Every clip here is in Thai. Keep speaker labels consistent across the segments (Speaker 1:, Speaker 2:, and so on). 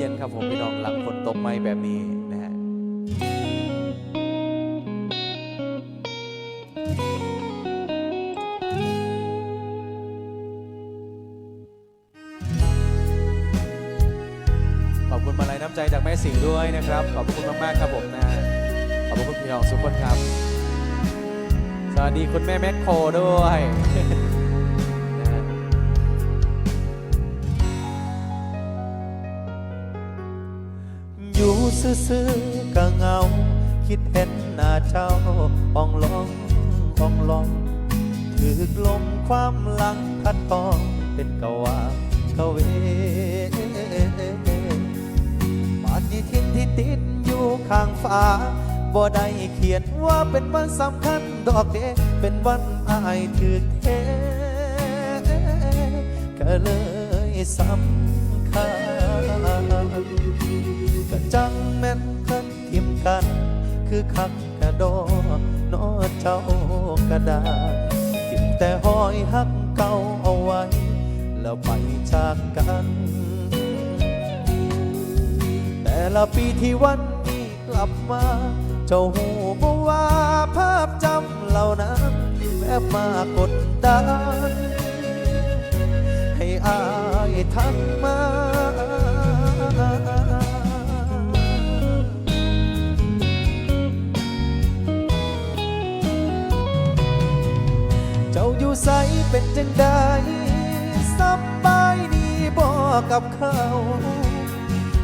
Speaker 1: เย็นครับผมพี่น้องหลังฝนตกไหมแบบนี้นะฮะขอบคุณมาลัยน้ำใจจากแม่สิงห์ด้วยนะครับ ขอบคุณมากๆครับผมนะขอบคุณพี่น้องทุกคนครับ สวัสดีคุณแม่แม็กโคด้วย
Speaker 2: ซื่อๆก็เงา คิดเห็นหน้าเจ้าอ่องลองอ่องลองถือลมความหลังพัดปองเป็นกวาเกเวบาดนี้ทินที่ติดอยู่ข้างฟ้าบ่ได้เขียนว่าเป็นวันสำคัญดอกเดเป็นวันอายถือเทก็เลยสำ จังแม่นเพิ่นทิมกัน คือคักกระโดนอเจ้ากระดาทิมแต่หอยหักเก่าเอาไว้ แล้วไปจากกัน แต่ละปีที่วันนี้กลับมา เจ้าหูบ่ว่าภาพจำเหล่านั้นแม่มากดดันให้อายทักมา เจ้าอยู่ใสเป็นจังใดสบายดีบอกกับเขา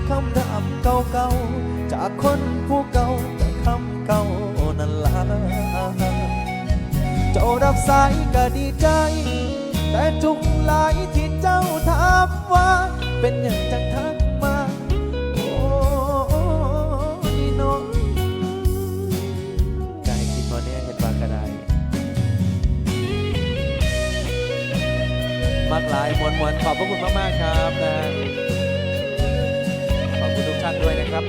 Speaker 2: คำถามเก่าๆ จากคนผู้เก่าแต่คำเก่านั่นล่ะเจ้ารับสายก็ดีใจ แต่จุกหลายที่เจ้าถามว่า เป็นอย่างจังทัก มากห
Speaker 1: ลายมวลมวลขอบพระคุณมาก ๆ ครับนะขอบคุณทุกท่านด้วยนะครับ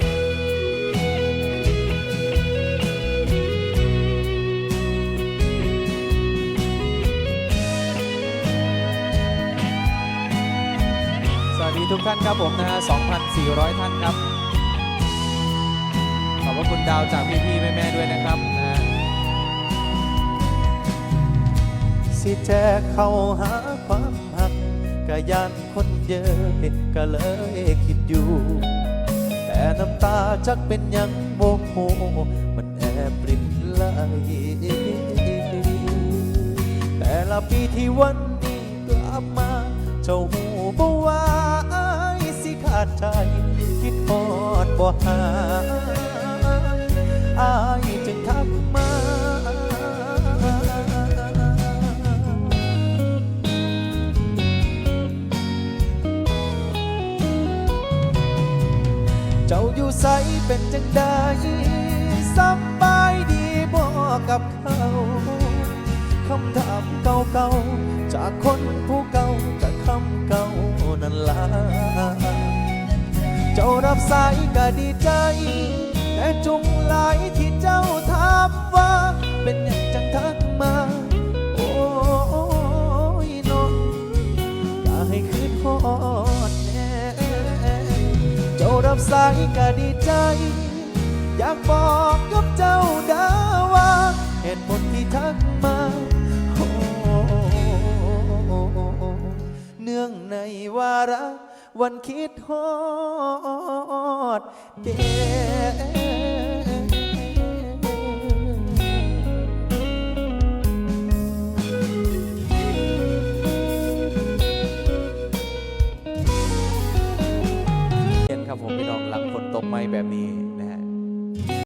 Speaker 1: สวัสดีทุกท่านครับผมนะฮะ 2,400 ท่านครับ ขอบพระคุณดาวจากพี่ๆ แม่ ๆ ด้วยนะครับนะ
Speaker 2: สิแจกเข้าหาความ กกะยันคนเยอะก็เลยคิดอยู่ แต่น้ำตาจักเป็นยังโมโหมันแอบปรินไหลแต่ละปีที่วันนี้กลับมา เจ้าหูบ่ว่าอสิขาดใจ คิดฮอดบ่หาอ เจ้าอยู่ใสเป็นจังใดสบายดีบอกกับเขาคำถามเก่าๆ จากคนผู้เก่าจากคำเก่านั่นล่ะเจ้ารับสายก็ดีใจ แต่จุงหลายที่เจ้าถามว่า เป็นอย่างจังทักมา ก็ดีใจ อยากบอกกับเจ้าดาว่าเหตุผลที่ทักมาโอ้เนื่องในวาระวันคิดฮอดเด